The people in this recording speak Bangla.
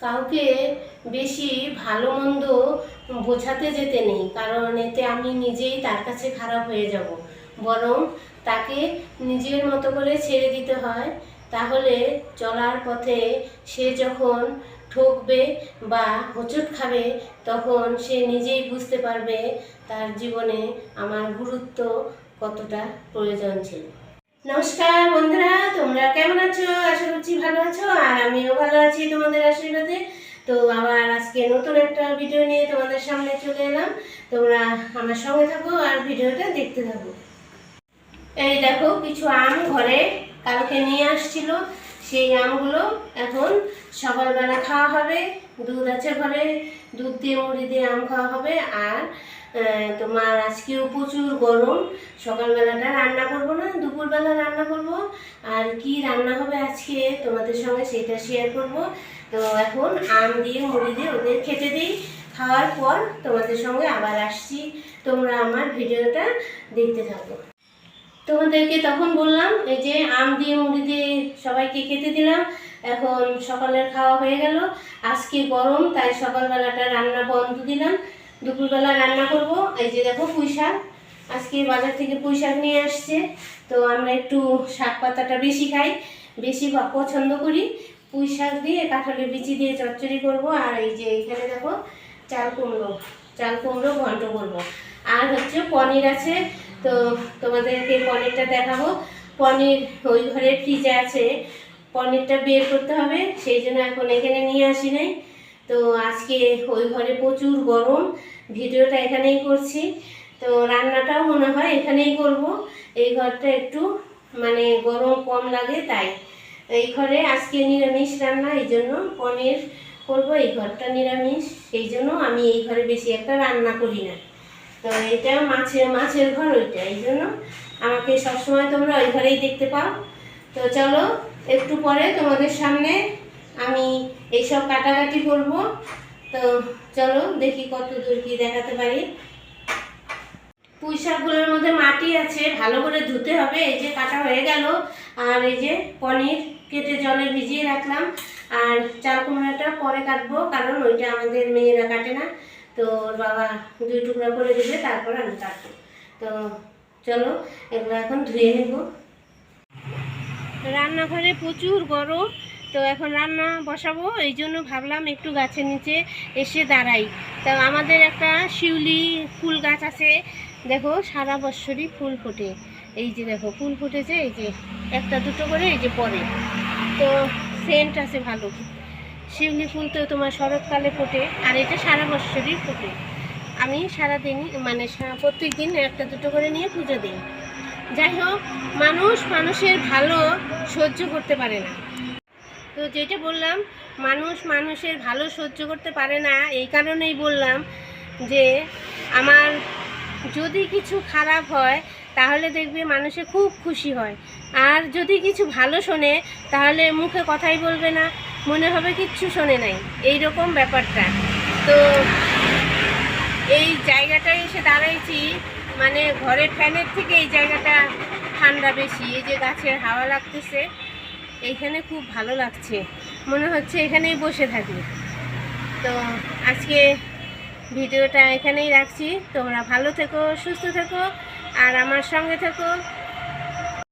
কাউকে বেশি ভালো মন্দ বোঝাতে যেতে নেই, কারণ এতে আমি নিজেই তার কাছে খারাপ হয়ে যাব। বরং তাকে নিজের মতো করে ছেড়ে দিতে হয়, তাহলে চলার পথে সে যখন ঠকবে বা হোঁচট খাবে, তখন সে নিজেই বুঝতে পারবে তার জীবনে আমার গুরুত্ব কতটা প্রয়োজন ছিল। নমস্কার বন্ধুরা, তোমরা কেমন আছো? আশা করছি ভালো আছো, আর আমিও ভালো আছি তোমাদের আশীর্বাদে। তো আবার আজকে নতুন একটা ভিডিও নিয়ে তোমাদের সামনে চলে এলাম। তোমরা আমার সঙ্গে থাকো আর ভিডিওটা দেখতে থাকো। এই দেখো, কিছু আম ঘরে কালকে নিয়ে আসছিল। সেই আমগুলো এখন সকালবেলা খাওয়া হবে, দুধ আছে ঘরে, দুধ দিয়ে, মুড়ি দিয়ে আম খাওয়া হবে আর তোমার আজকেও প্রচুর গরম, সকালবেলাটা রান্না করব না, দুপুরবেলা রান্না করব, আর কি রান্না হবে আজকে তোমাদের সঙ্গে সেটা শেয়ার করব। তো এখন আম দিয়ে, মুড়ি দিয়ে ওদের খেতে দিই, খাওয়ার পর তোমাদের সঙ্গে আবার আসছি, তোমরা আমার ভিডিওটা দেখতে থাকো। তোমাদেরকে তখন বললাম, এই যে আম দিয়ে, মুড়ি দিয়ে সবাইকে খেতে দিলাম এখন সকালের খাওয়া হয়ে গেল। আজকে গরম, তাই সকালবেলাটা রান্না বন্ধ দিলাম। দুপুরবেলা রান্না করব। এই যে দেখো পুঁই শাক। আজকে বাজার থেকে পুঁই শাক নিয়ে আসছে। তো আমরা একটু শাক পাতাটা বেশি খাই, বেশি পছন্দ করি। পুঁই শাক দিয়ে কাঁঠালের বিচি দিয়ে চচ্চড়ি করব। আর এই যে এইখানে দেখো চাল কুমড়ো চাল কুমড়ো ঘন্ট করব। আর হচ্ছে পনির আছে। তো তোমাদেরকে পনিরটা দেখাবো। পনির ওই ঘরের ফ্রিজে আছে। পনিরটা বের করতে হবে, সেই জন্য এখন এখানে নিয়ে আসি নাই। তো আজকে ওই ঘরে প্রচুর গরম, ভিডিওটা এখানেই করছি। তো রান্নাটাও মনে হয় এখানেই করব। এই ঘরটা একটু মানে গরম কম লাগে তাই। এই ঘরে আজকে নিরামিষ রান্না, এই জন্য পনির করব, এই ঘরটা নিরামিষ। সেই জন্য আমি এই ঘরে বেশি একটা রান্না করি না। তো এটা মাছের মাছের ঘর ওইটা, এই জন্য আমাকে সবসময় তোমরা ওই ঘরেই দেখতে পাও। তো চলো, একটু পরে তোমাদের সামনে আমি এইসব কাটাকাটি করব। তো চলো, দেখি কত দূর কি দেখাতে পারি। পুঁই শাকগুলোর মধ্যে মাটি আছে, ভালো করে ধুতে হবে। এই যে কাটা হয়ে গেল, আর এই যে পনির কেটে জলে ভিজিয়ে রাখলাম। আর চাল কুমড়াটা পরে কাটবো, কারণ ওইটা আমাদের মেয়েরা কাটে না। তো বাবা দুই টুকরা করে দেবে, তারপর আমি কাটবো। তো চলো, এগুলো এখন ধুয়ে নেব। রান্নাঘরে প্রচুর গরম, তো এখন রান্না বসাবো, এই জন্য ভাবলাম একটু গাছের নিচে এসে দাঁড়াই। তা আমাদের একটা শিউলি ফুল গাছ আছে, দেখো, সারা বছরই ফুল ফোটে। এই যে দেখো, ফুল ফুটেছে, এই যে একটা দুটো করে, এই যে পরে। তো সেন্ট আছে ভালো। শিউলি ফুল তো তোমার শরৎকালে ফোটে, আর এটা সারা বছরই ফোটে। আমি সারাদিনই মানে প্রত্যেক দিন একটা দুটো করে নিয়ে পুজো দিই। যাই হোক, মানুষ মানুষের ভালো সহ্য করতে পারে না। তো যেটা বললাম, মানুষ মানুষের ভালো সহ্য করতে পারে না, এই কারণেই বললাম যে আমার যদি কিছু খারাপ হয়, তাহলে দেখবে মানুষে খুব খুশি হয়। আর যদি কিছু ভালো শোনে, তাহলে মুখে কথাই বলবে না, মনে হবে কিচ্ছু শোনে নাই। এই রকম ব্যাপারটা। তো এই জায়গাটায় এসে দাঁড়াইছি মানে ঘরের ফ্যানের থেকে এই জায়গাটা ঠান্ডা বেশি, এই যে গাছের হাওয়া লাগতেছে, এইখানে খুব ভালো লাগছে। মনে হচ্ছে এখানেই বসে থাকি। তো আজকে ভিডিওটা এখানেই রাখছি। তোমরা ভালো থেকো, সুস্থ থেকো, আর আমার সঙ্গে থেকো।